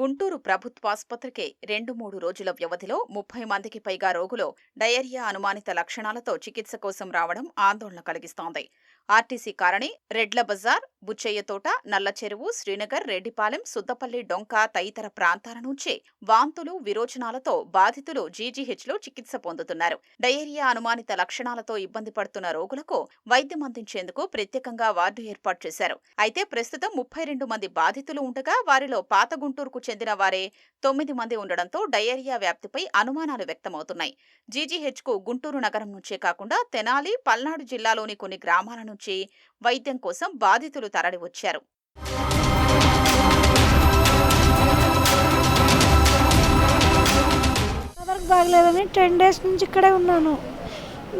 గుంటూరు ప్రభుత్వాసుపత్రికి రెండు మూడు రోజుల వ్యవధిలో ముప్పై మందికి పైగా రోగులు డయేరియా అనుమానిత లక్షణాలతో చికిత్స కోసం రావడం ఆందోళన కలిగిస్తోంది. ఆర్టీసీ కారణి రెడ్ల బజార్ బుచ్చయ్యతోట నల్లచెరువు శ్రీనగర్ రెడ్డిపాలెం సుద్దపల్లి డొంక తదితర ప్రాంతాల నుంచి వాంతులు విరోచనాలతో బాధితులు జీజీహెచ్లో చికిత్స పొందుతున్నారు. డయేరియా అనుమానిత లక్షణాలతో ఇబ్బంది పడుతున్న రోగులకు వైద్యం అందించేందుకు ప్రత్యేకంగా వార్డు ఏర్పాటు చేశారు. అయితే ప్రస్తుతం ముప్పై రెండు మంది బాధితులు ఉండగా వారిలో పాత గుంటూరుకు చెందిన వారే తొమ్మిది మంది ఉండడంతో డయేరియా వ్యాప్తిపై అనుమానాలు వ్యక్తమవుతున్నాయి. జీజీహెచ్కు గుంటూరు నగరం నుంచే కాకుండా తెనాలి పల్నాడు జిల్లాలోని కొన్ని గ్రామాల నుంచి వైద్యం కోసం బాధితులు తరలివచ్చారు. బాగలేదని టెన్ డేస్ నుంచి ఇక్కడే ఉన్నాను.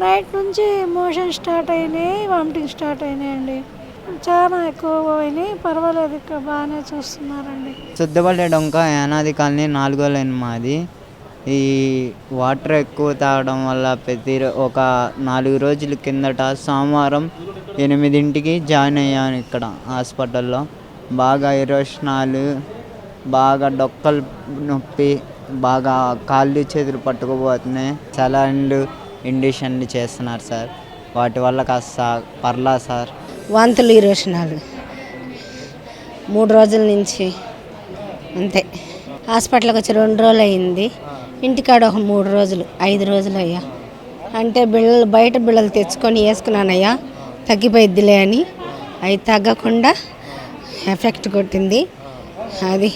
నైట్ నుంచి మోషన్ స్టార్ట్ అయినాయి వామిటింగ్ స్టార్ట్ అయినాయండి. చాలా ఎక్కువ పోయినాయి. పర్వాలేదు ఇక్కడ బాగానే చూస్తున్నారండి. సిద్ధపడే డొంక యానాది కాలనీ నాలుగో లైన్ మాది. ఈ వాటర్ ఎక్కువ తాగడం వల్ల ప్రతి ఒక నాలుగు రోజుల కిందట సోమవారం ఎనిమిదింటికి జాయిన్ అయ్యాను ఇక్కడ హాస్పిటల్లో. బాగా ఇరోషనాలు బాగా డొక్కలు నొప్పి బాగా కాళ్ళు చేతులు పట్టుకుపోతున్నాయి. చలాన్లు ఇండిషన్లు చేస్తున్నారు సార్. వాటి వల్ల కాస్త పర్లా సార్. వాంతులు ఇరోషనాలు. మూడు రోజుల నుంచి అంతే. హాస్పిటల్కి వచ్చి రెండు రోజులు అయింది. ఇంటికాడ ఒక మూడు రోజులు ఐదు రోజులు అయ్యా. అంటే బిళ్ళలు బయట బిళ్ళలు తెచ్చుకొని వేసుకున్నానయ్యా. తగ్గిపోయిద్దిలే అని. అవి తగ్గకుండా ఎఫెక్ట్ కొట్టింది. అది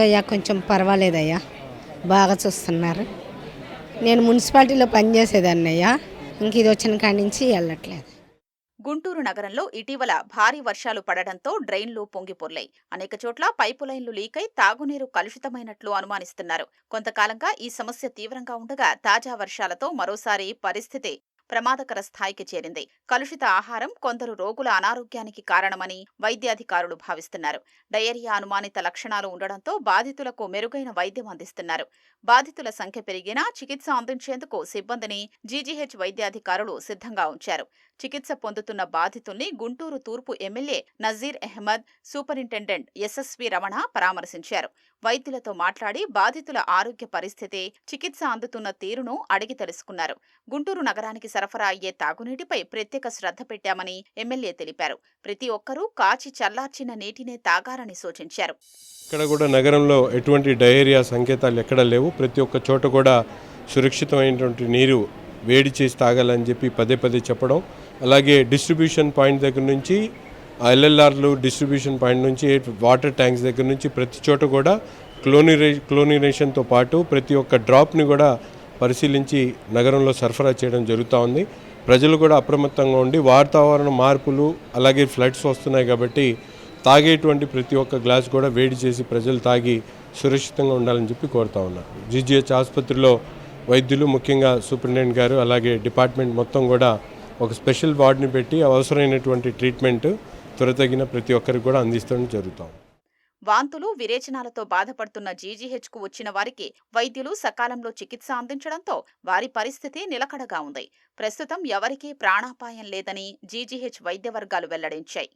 అయ్యా కొంచెం పర్వాలేదయ్యా. బాగా చూస్తున్నారు. నేను మున్సిపాలిటీలో పనిచేసేదాన్నయ్యా. ఇంక ఇది వచ్చిన కాడి నుంచి వెళ్ళట్లేదు. గుంటూరు నగరంలో ఇటీవల భారీ వర్షాలు పడడంతో డ్రైన్లు పొంగిపొర్లాయి. అనేక చోట్ల పైపు లైన్లు లీకై తాగునీరు కలుషితమైనట్లు అనుమానిస్తున్నారు. కొంతకాలంగా ఈ సమస్య తీవ్రంగా ఉండగా తాజా వర్షాలతో మరోసారి పరిస్థితి ప్రమాదకర స్థాయికి చేరింది. కలుషిత ఆహారం కొందరు రోగుల అనారోగ్యానికి కారణమని వైద్యాధికారులు భావిస్తున్నారు. డయేరియా అనుమానిత లక్షణాలు ఉండడంతో బాధితులకు మెరుగైన వైద్యం అందిస్తున్నారు. బాధితుల సంఖ్య పెరిగినా చికిత్స అందించేందుకు సిబ్బందిని జీజీహెచ్ వైద్యాధికారులు సిద్ధంగా ఉంచారు. చికిత్స పొందుతున్న బాధితుల్ని గుంటూరు తూర్పు MLA Nazeer Ahmed superintendent SSV Ramana పరామర్శించారు. వైద్యులతో మాట్లాడి బాధితుల ఆరోగ్య పరిస్థితి చికిత్స అందుతున్న తీరును అడిగి తెలుసుకున్నారు. గుంటూరు నగరానికి సరఫరా అయ్యే తాగునీటిపై ప్రత్యేక శ్రద్ధ పెట్టామని ఎమ్మెల్యే తెలిపారు. ప్రతి ఒక్కరూ కాచి చల్లార్చిన నీటినే తాగాలని సూచించారు. ఇక్కడ కూడా నగరంలో ఎటువంటి డయేరియా సంకేతాలు ఎక్కడ లేవు. ప్రతి ఒక్క చోట కూడా సురక్షితమైనటువంటి నీరు వేడి చేసి తాగాలని చెప్పి పదే పదే చెప్పడం అలాగే డిస్ట్రిబ్యూషన్ పాయింట్ దగ్గర నుంచి ఎల్ఎల్ఆర్లు డిస్ట్రిబ్యూషన్ పాయింట్ నుంచి వాటర్ ట్యాంక్స్ దగ్గర నుంచి ప్రతి చోట కూడా క్లోనిరే క్లోనినేషన్తో పాటు ప్రతి ఒక్క డ్రాప్ని కూడా పరిశీలించి నగరంలో సరఫరా చేయడం జరుగుతూ ఉంది. ప్రజలు కూడా అప్రమత్తంగా ఉండి వాతావరణ మార్పులు అలాగే ఫ్లడ్స్ వస్తున్నాయి కాబట్టి తాగేటువంటి ప్రతి ఒక్క గ్లాస్ కూడా వేడి చేసి ప్రజలు తాగి సురక్షితంగా ఉండాలని చెప్పి కోరుతా ఉన్నారు జీజీహెచ్ ఆసుపత్రిలో వైద్యులు ముఖ్యంగా సూపరింటెండెంట్ గారు అలాగే డిపార్ట్మెంట్ మొత్తం కూడా ఒక స్పెషల్ వార్డుని పెట్టి అవసరమైనటువంటి ట్రీట్మెంట్ త్వరతగిన ప్రతి ఒక్కరికి కూడా అందిస్తడం జరుగుతాం. వాంతులు విరేచనాలతో బాధపడుతున్న జీజీహెచ్కు వచ్చిన వారికి వైద్యులు సకాలంలో చికిత్స అందించడంతో వారి పరిస్థితి నిలకడగా ఉంది. ప్రస్తుతం ఎవరికీ ప్రాణాపాయం లేదని జీజీహెచ్ వైద్య వర్గాలు వెల్లడించాయి.